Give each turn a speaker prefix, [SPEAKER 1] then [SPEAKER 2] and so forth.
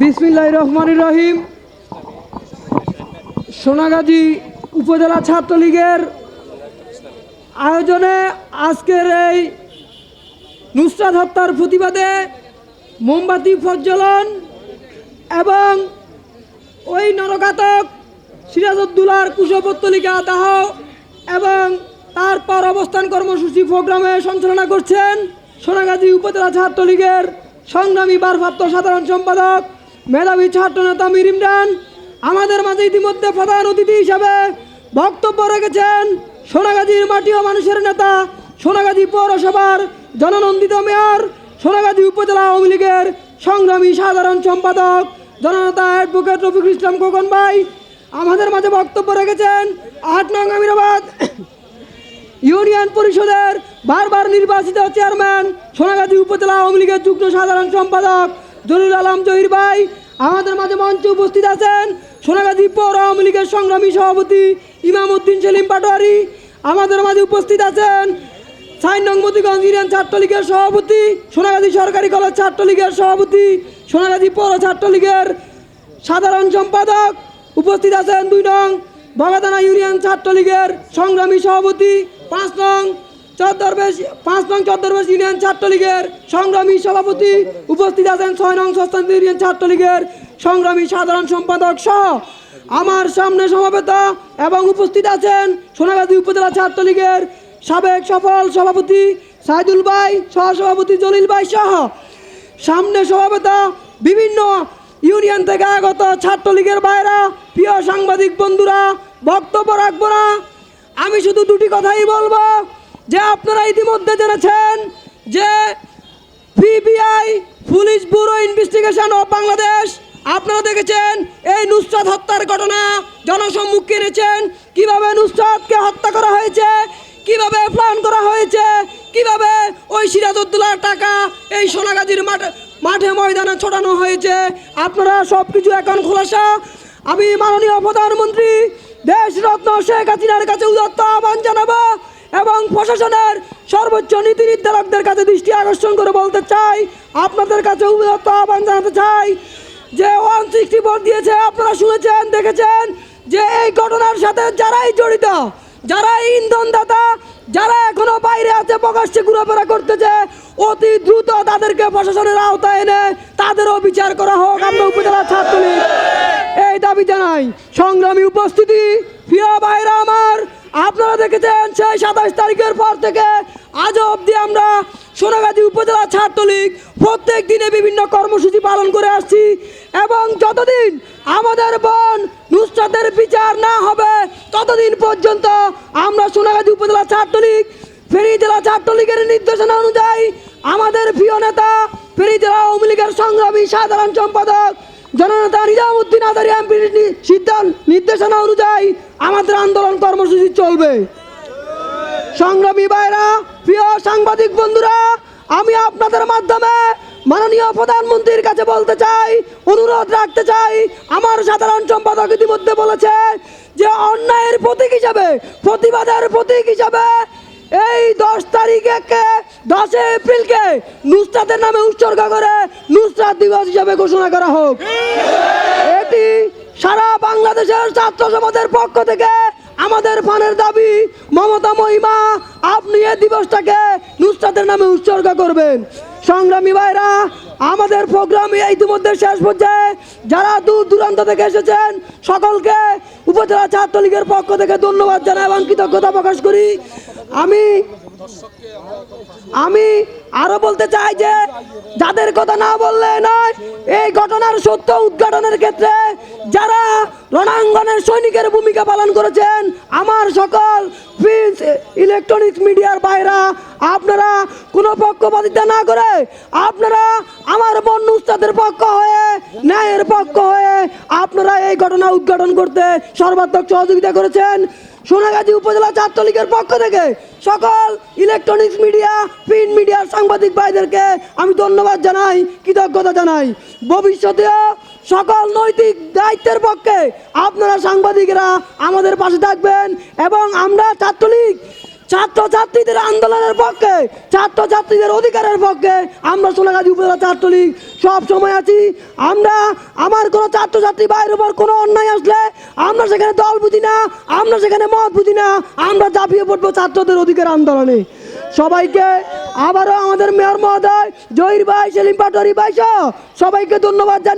[SPEAKER 1] বিসমিল্লাহ রহমান রহিম। সোনাগাজী উপজেলা ছাত্রলীগের আয়োজনে আজকের এই নুসরাত হত্যার প্রতিবাদে মোমবাতি প্রজ্বলন এবং ওই নরকাতক সিরাজউদ্দৌলার কুশপত্তলিকা দাহ এবং তারপর অবস্থান কর্মসূচি প্রোগ্রামে সঞ্চালনা করছেন সোনাগাজী উপজেলা ছাত্রলীগের সংগ্রামী ভারপ্রাপ্ত সাধারণ সম্পাদক মেধাবী ছাত্রনেতা মির ইমরান আমাদের মাঝে ইতিমধ্যে প্রধান অতিথি হিসাবে বক্তব্য রেখেছেন সোনাগাজীর মাটি ও মানুষের নেতা, সোনাগাজী পৌরসভার জননন্দিত মেয়র, সোনাগাজী উপজেলা আওয়ামী লীগের সংগ্রামী সাধারণ সম্পাদক, জননেতা অ্যাডভোকেট রফিকুল ইসলাম খোকন ভাই, আমাদের মাঝে বক্তব্য রেখেছেন আট নং আমিরাবাদ ইউনিয়ন পরিষদের বারবার নির্বাচিত চেয়ারম্যান, সোনাগাজী উপজেলা আওয়ামী লীগের যুগ্ম সাধারণ সম্পাদক জলিল আলম জহির ভাই, আমাদের মাঝে মঞ্চে উপস্থিত আছেন সোনাগাজী পৌর আওয়ামী লীগের সংগ্রামী সভাপতি ইমাম উদ্দিন সেলিম পাটোয়ারি, আমাদের মাঝে উপস্থিত আছেন সাইন নং মতিগঞ্জ ইউনিয়ন ছাত্রলীগের সভাপতি সোনাগাজী সরকারি কলেজ ছাত্রলীগের সভাপতি, সোনাগাজী পৌর ছাত্রলীগের সাধারণ সম্পাদক, উপস্থিত আছেন দুই নং বগাদানা ইউনিয়ন ছাত্রলীগের সংগ্রামী সভাপতি, পাঁচ নং চৌদ্দরবেশ পাঁচ নং চৌদ্দরবেশ ইউনিয়ন ছাত্রলীগের সংগ্রামী সভাপতি উপস্থিত আছেন ছয় নং সস্তান্ত ইউনিয়ন ছাত্রলীগের সংগ্রামী সাধারণ সম্পাদক সহ আমার সামনে সমবেত এবং উপস্থিত আছেন সোনাগাজী উপজেলা ছাত্রলীগের সাবেক সফল সভাপতি সাইদুল ভাই, সহসভাপতি জলিল ভাই সহ সামনে সভাপতি বিভিন্ন ইউনিয়ন থেকে আগত ছাত্রলীগের বাইরা প্রিয় সাংবাদিক বন্ধুরা, বক্তব্য রাখব না। আমি শুধু দুটি কথাই বলব। যে আপনারা ইতিমধ্যে জেনেছেন যে PBI, police bureau investigation of Bangladesh, আপনারা দেখেছেন এই নুসরাত হত্যার ঘটনা, জনসম্মুখে এনেছেন। কীভাবে নুসরাতকে হত্যা করা হয়েছে, কীভাবে প্ল্যান করা হয়েছে, কীভাবে ওই সিরাজউদ্দৌলার টাকা এই সোনাগাজীর মাঠে মাঠে ময়দানে ছোটানো হয়েছে, আপনারা সব কিছু এখন খোলাসা। আমি মাননীয় প্রধানমন্ত্রী দেশ রত্ন শেখ হাসিনার কাছে উদত্ত আহ্বান জানাব এবং প্রশাসনের সর্বোচ্চ নীতি নির্ধারকদের কাছে দৃষ্টি আকর্ষণ করে বলতে চাই, আপনাদের কাছে উদত্ত আহ্বান জানাতে চাই যে ওয়ান সিক্সটি ফোর দিয়েছে, আপনারা শুনেছেন, দেখেছেন যে এই ঘটনার সাথে যারাই জড়িত যারা ইন্ধনদাতা, যারা এখনও বাইরে আছে, প্রকাশ্যে ঘোরাফেরা করতেছে, অতি দ্রুত তাদেরকে প্রশাসনের আওতায় এনে তাদেরও বিচার করা হোক। আমরা উপজেলা ছাত্রলীগ এই দাবি জানাই। সংগ্রামী উপস্থিতি প্রিয় ভাইরা আমার আপনারা দেখেছেন সেই সাতাশ তারিখের পর থেকে আজ অবধি আমরা সোনাগাজী উপজেলা ছাত্রলীগ প্রত্যেক দিনে বিভিন্ন কর্মসূচি পালন করে আসছি এবং যতদিন আমাদের বন নুসরাতের বিচার না হবে, ততদিন পর্যন্ত আমরা সোনাগাজী উপজেলা ছাত্রলীগ, ফেনী জেলা ছাত্রলীগের নির্দেশনা অনুযায়ী আমাদের প্রিয় নেতা, ফেনী জেলা আওয়ামী লীগের সংগ্রামী সাধারণ সম্পাদক জননেতা নিজামুদ্দিন আদারি এমপির নি- সিদ্ধান্ত নির্দেশনা অনুযায়ী আমাদের আন্দোলন কর্মসূচি চলবে। সংগ্রামী ভাইরা, প্রিয় সাংবাদিক বন্ধুরা, আমি আপনাদের মাধ্যমে মাননীয় প্রধানমন্ত্রীর কাছে বলতে চাই, অনুরোধ রাখতে চাই। আমার সাধারণ সম্পাদক ইতিমধ্যে বলেছে যে, অন্যায়ের প্রতীক হিসাবে, প্রতিবাদের প্রতীক হিসাবে এই দশ তারিখে দশই এপ্রিলকে নুসরাতের নামে উৎসর্গ করে নুসরাত দিবস হিসাবে ঘোষণা করা হোক। এটি সারা বাংলাদেশের ছাত্র সমাজের পক্ষ থেকে আমাদের ফানের দাবি, মমতা মহিমা, আপনি এই দিবসটাকে নুসরাতের নামে উৎসর্গ করবেন। সংগ্রামী ভাইরা, আমাদের প্রোগ্রাম ইতিমধ্যে শেষ পর্যায়ে যারা দূর দূরান্ত থেকে এসেছেন, সকলকে উপজেলা ছাত্রলীগের পক্ষ থেকে ধন্যবাদ জানাই এবং কৃতজ্ঞতা প্রকাশ করি। আমি আমি আরও বলতে চাই যে, যাদের কথা না বললে নয়, এই ঘটনার সত্য উদ্ঘাটনের ক্ষেত্রে যারা রণাঙ্গনের সৈনিকের ভূমিকা পালন করেছেন, আমার সকল প্রিন্স ইলেকট্রনিক্স মিডিয়ার বাইরা আপনারা কোনো পক্ষপাতিতা না করে আপনারা আমার বন্য উস্তাদের পক্ষ হয়ে, ন্যায়ের পক্ষ হয়ে আপনারা এই ঘটনা উদ্ঘাটন করতে সর্বাত্মক সহযোগিতা করেছেন। সোনাগাজী উপজেলা ছাত্রলীগের পক্ষ থেকে সকল ইলেকট্রনিক্স মিডিয়া প্রিন্ট মিডিয়ার সাংবাদিক ভাইদেরকে আমি ধন্যবাদ জানাই, কৃতজ্ঞতা জানাই। ভবিষ্যতেও সকল নৈতিক দায়িত্বের পক্ষে আপনারা সাংবাদিকরা আমাদের পাশে থাকবেন এবং আমরা ছাত্রলীগ ছাত্র ছাত্রীদের আন্দোলনের পক্ষে ছাত্র ছাত্রীদের অধিকারের পক্ষে আমরা সোনাগাজী উপজেলা ছাত্রলীগ সব সময় আছি। আমরা, আমার কোনো ছাত্রছাত্রী ভাইয়ের উপর কোনো অন্যায় আসলে আমরা সেখানে দল বুঝি না, আমরা সেখানে মত বুঝি না, আমরা ঝাঁপিয়ে পড়ব ছাত্রদের অধিকার আন্দোলনে। সবাইকে আবারও আমাদের মেয়র মহোদয়, জহির ভাই, সেলিম পাটোয়ারি ভাই সবাইকে ধন্যবাদ